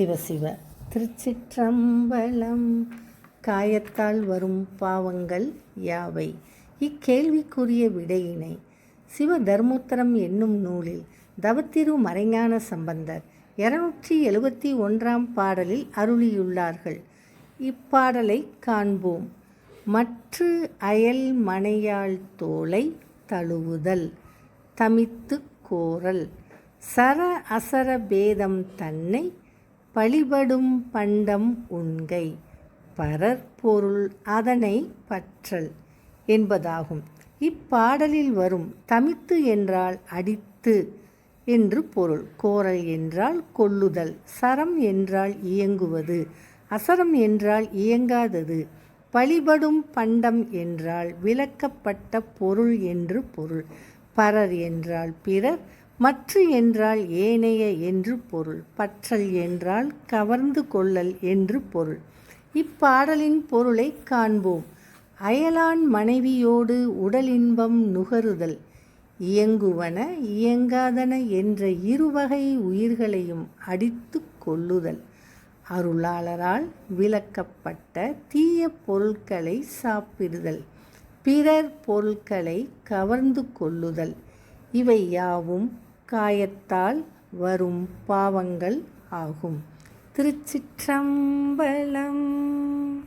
சிவ சிவ திருச்சிற்றம்பலம். காயத்தால் வரும் பாவங்கள் யாவை? இக்கேள்விக்குரிய விடையினை சிவ தர்மோத்தரம் என்னும் நூலில் தவத்திரு மறைஞான சம்பந்தர் இருநூற்றி எழுபத்தி ஒன்றாம் பாடலில் அருளியுள்ளார்கள். இப்பாடலை காண்போம். மற்று அயல் மனையாள் தோலை தழுவுதல் தமித்து கோரல் சர அசர பேதம் தன்னை பழிபடும் பண்டம் உண்கை பரர் பொருள் அதனை பற்றல் என்பதாகும். இப்பாடலில் வரும் தமித்து என்றால் அடித்து என்று பொருள். கோரல் என்றால் கொல்லுதல் சரம் என்றால் இயங்குவது அசரம் என்றால் இயங்காதது பழிபடும் பண்டம் என்றால் விளக்கப்பட்ட பொருள் என்று பொருள். பரர் என்றால் பிறர் மற்று என்றால் ஏனைய என்று பொருள் பற்றல் என்றால் கவர்ந்து கொள்ளல் என்று பொருள். இப்பாடலின் பொருளை காண்போம். அயலான் மனைவியோடு உடலின்பம் நுகருதல். இயங்குவன இயங்காதன என்ற இருவகை உயிர்களையும் அடித்து கொள்ளுதல் அருளாளரால் விளக்கப்பட்ட தீய பொருட்களை சாப்பிடுதல். பிறர் பொருட்களை கவர்ந்து கொள்ளுதல். இவை யாவும் காயத்தால் வரும் பாவங்கள் ஆகும். திருச்சிற்றம்பலம்.